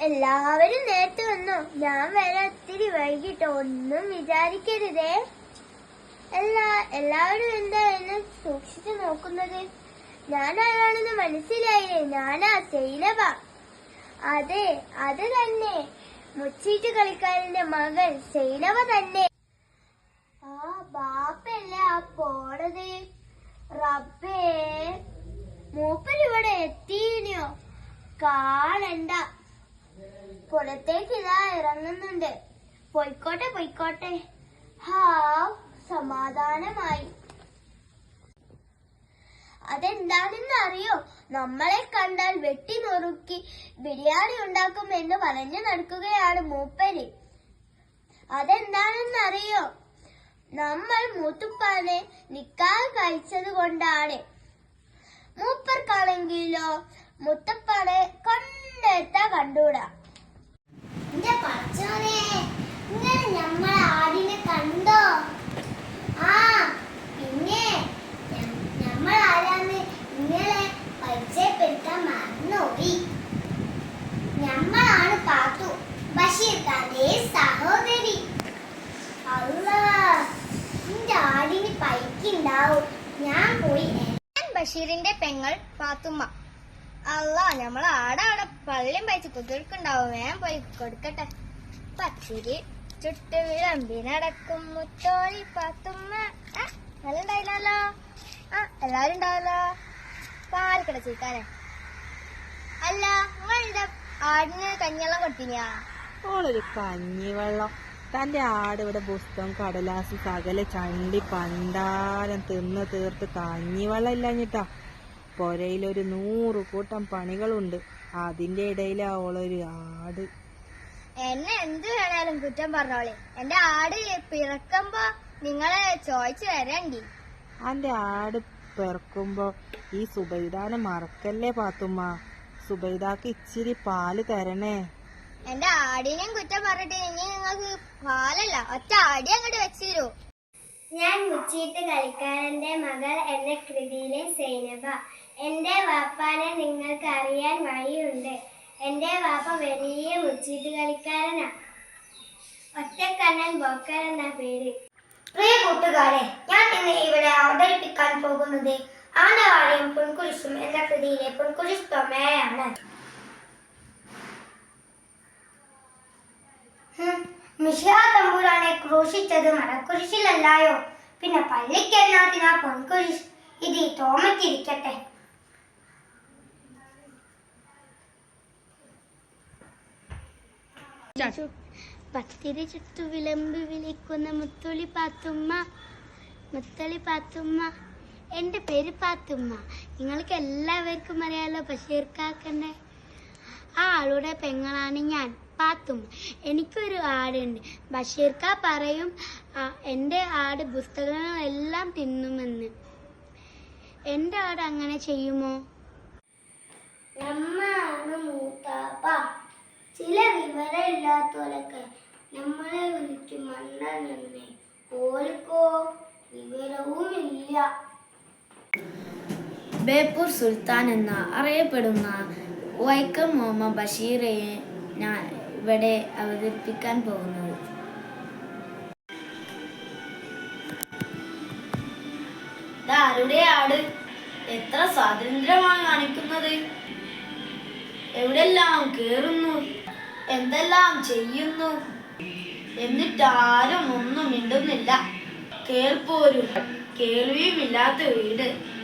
എല്ലാവരും നേരത്തെ വന്നു? ഞാൻ വരെ. ഒത്തിരി വൈകിട്ട്. ഒന്നും വിചാരിക്കരുതേ. എല്ലാ എല്ലാവരും എന്താ എന്നെ സൂക്ഷിച്ചു നോക്കുന്നത്? ഞാൻ ആരാണെന്ന് മനസ്സിലായില്ലേ? ഞാനാ സൈലവ അതെ അത് തന്നെ. മുച്ചീട്ട് കളിക്കാരന്റെ മകൾ സൈലവ തന്നെ. ആ ബാപ്പല്ലേ ആ പോണത്? റബ്ബേ. മൂപ്പരിവിടെ എത്തിയോ കാണണ്ട. പുറത്തേക്ക് ഇതാ ഇറങ്ങുന്നുണ്ട്. പൊയ്ക്കോട്ടെ പൊയ്ക്കോട്ടെ. ഹാ സമാധാനമായി. അതെന്താണെന്ന് അറിയോ? നമ്മളെ കണ്ടാൽ വെട്ടി നുറുക്കി ബിരിയാണി ഉണ്ടാക്കും എന്ന് പറഞ്ഞു നടക്കുകയാണ് മൂപ്പര്. അതെന്താണെന്ന് അറിയോ? നമ്മൾ മൂത്തുപ്പാനെ നിക്കാഹ് കഴിച്ചത് കൊണ്ടാണ്. മൂപ്പർക്കാണെങ്കിലോ മുത്തപ്പാനെ കണ്ടെത്താ കണ്ടൂടാ എന്റെ പച്ചോനെ ഇങ്ങനെ നമ്മൾ ആടിനെ കണ്ടോ? ആ പിന്നെ നമ്മൾ ആരാന്ന് ഇന്നലെ പരിചയപ്പെടുത്താൻ മറന്നുപോയി. നമ്മളാണ് പാത്തു ബഷീർ ഖാന്റെ സഹോദരി. അല്ലാ എന്റെ ആടിന് പൈക്കുണ്ടാവും. ഞാൻ പോയി ബഷീറിന്റെ പെങ്ങൾ പാത്തുമ്മ അല്ല നമ്മൾ ആടെ അവിടെ പള്ളിയും പയച്ച് കുതിർക്കുണ്ടാവും. വേഗം പോയി കൊടുക്കട്ടെ. പത്തിരി ചുട്ട് വിളമ്പിനടക്കും മുത്തോളി പാത്തുമ്മ. നല്ല ഉണ്ടായില്ലല്ലോ ആ എല്ലാരും ഉണ്ടാവല്ലോ? പാലക്കട ചീക്കാനെ അല്ല നിങ്ങളുടെ ആടിന് കഞ്ഞെള്ളം കൊടുത്തിനാ ഓളൊരു കഞ്ഞിവെള്ളം. തന്റെ ആട് ഇവിടെ പുസ്തകം കടലാസ് സകല ചണ്ടി പണ്ടാരം തിന്ന് തീർത്ത് കഞ്ഞിവെള്ളം ഇല്ലാഞ്ഞിട്ടാ. പൊരയിലൊരു നൂറ് കൂട്ടം പണികളുണ്ട്. അതിന്റെ ഇടയിലാ ഓളൊരു ആട്. എന്നെ എന്ത് വേണേലും കുറ്റം പറഞ്ഞോളി. എന്റെ ആട് പിറക്കുമ്പോ നിങ്ങളെ ചോദിച്ചു വരണ്ടി. അന്റെ ആട് പിറക്കുമ്പോ ഈ സുബൈദാനെ മറക്കല്ലേ പാത്തുമ്മ? സുബൈദാക്ക് ഇച്ചിരി പാൽ തരണേ. എന്റെ ആടിനെയും കുറ്റം പറഞ്ഞിട്ട് ഇനി നിങ്ങൾക്ക് പാലല്ല. ഒറ്റ ആടി അങ്ങോട്ട് വെച്ചിരൂ. ഞാൻ മുച്ചീട്ട് കളിക്കാരന്റെ മകൾ എന്ന കൃതിയിലെ സൈനബ. എന്റെ വാപ്പാനെ നിങ്ങൾക്ക് അറിയാൻ വഴിയുണ്ട്. എന്റെ വാപ്പ വലിയ മുച്ചീട്ട് കളിക്കാരനാ. ഒറ്റക്കണ്ണൻ ബോക്കർ എന്ന പേര്. പ്രിയ കൂട്ടുകാരെ ഞാൻ ഇന്ന് ഇവിടെ അവതരിപ്പിക്കാൻ പോകുന്നത് ആനവാടിയും പുൻകുരിശും എന്ന കൃതിയിലെ പുൻകുരിശ് തൊമയാണ്. മിഷാ തമ്പുരാനെ ക്രൂശിച്ചത് മരക്കുരിശിലല്ലായോ? പിന്നെ പള്ളിക്കെന്നാത്തിനാ പൊൻകുരിശ് ഇത് ഈ പത്തിരി ചുറ്റു വിളമ്പ് വിളിക്കുന്ന മുത്തുളി പാത്തുമ്മ മുത്തളി പാത്തുമ്മ എന്റെ പേര് പാത്തുമ്മ. നിങ്ങൾക്ക് എല്ലാവർക്കും അറിയാലോ ബഷീർക്കാക്കന്റെ ആ ആളുടെ പെങ്ങളാണ് ഞാൻ പാത്തുമ്മ. എനിക്കൊരു ആടുണ്ട്. ബഷീർക്ക പറയും എന്റെ ആട് പുസ്തകങ്ങളെല്ലാം തിന്നുമെന്ന്. എന്റെ ആട് അങ്ങനെ ചെയ്യുമോ? നമ്മാണ് മൂത്താപ്പ. ചില വിവരമില്ലാത്തവരൊക്കെ നമ്മളെ വിളിക്കും മണ്ണെന്നെ ഓർക്കോ വിവരവുമില്ല. ബേപ്പൂർ സുൽത്താൻ എന്ന അറിയപ്പെടുന്ന വൈക്കം മുഹമ്മദ് ബഷീറയെ ഞാൻ ഇവിടെ അവതരിപ്പിക്കാൻ പോകുന്നത്. ആരുടെ ആട്? എത്ര സ്വാതന്ത്ര്യമാണ് കാണിക്കുന്നത്? എവിടെല്ലാം കേറുന്നു? എന്തെല്ലാം ചെയ്യുന്നു? എന്നിട്ട് എന്നിട്ടാരും ഒന്നും മിണ്ടുന്നില്ല. കേൾപ്പോരും കേൾവിയുമില്ലാത്ത വീട്.